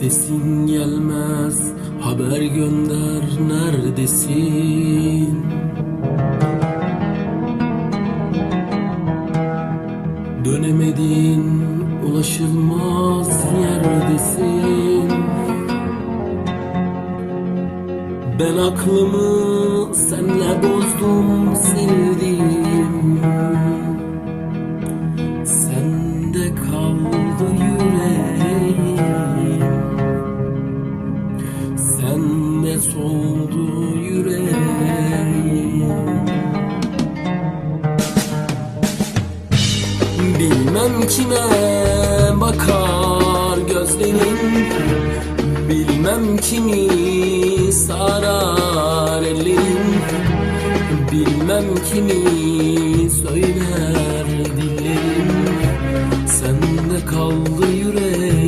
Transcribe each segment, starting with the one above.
Sesin gelmez haber gönder neredesin? Dönemedin ulaşılmaz yerdesin. Ben aklımı senle bozdum sildim Soldu yüreğim? Bilmem kime bakar gözlerin Bilmem kimi sarar ellerin Bilmem kimi söyler dillerin Sende kaldı yüreğim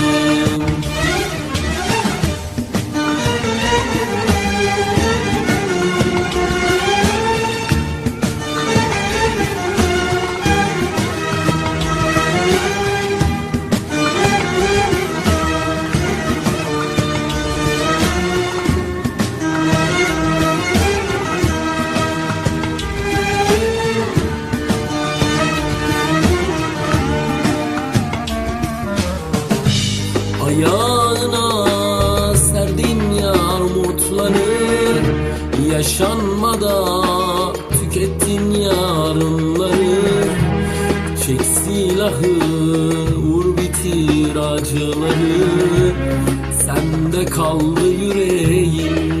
Yaşanmada tükettin yarınları. Çek silahı vur bitir acıları. Sende kaldı yüreğim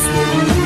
Christmas.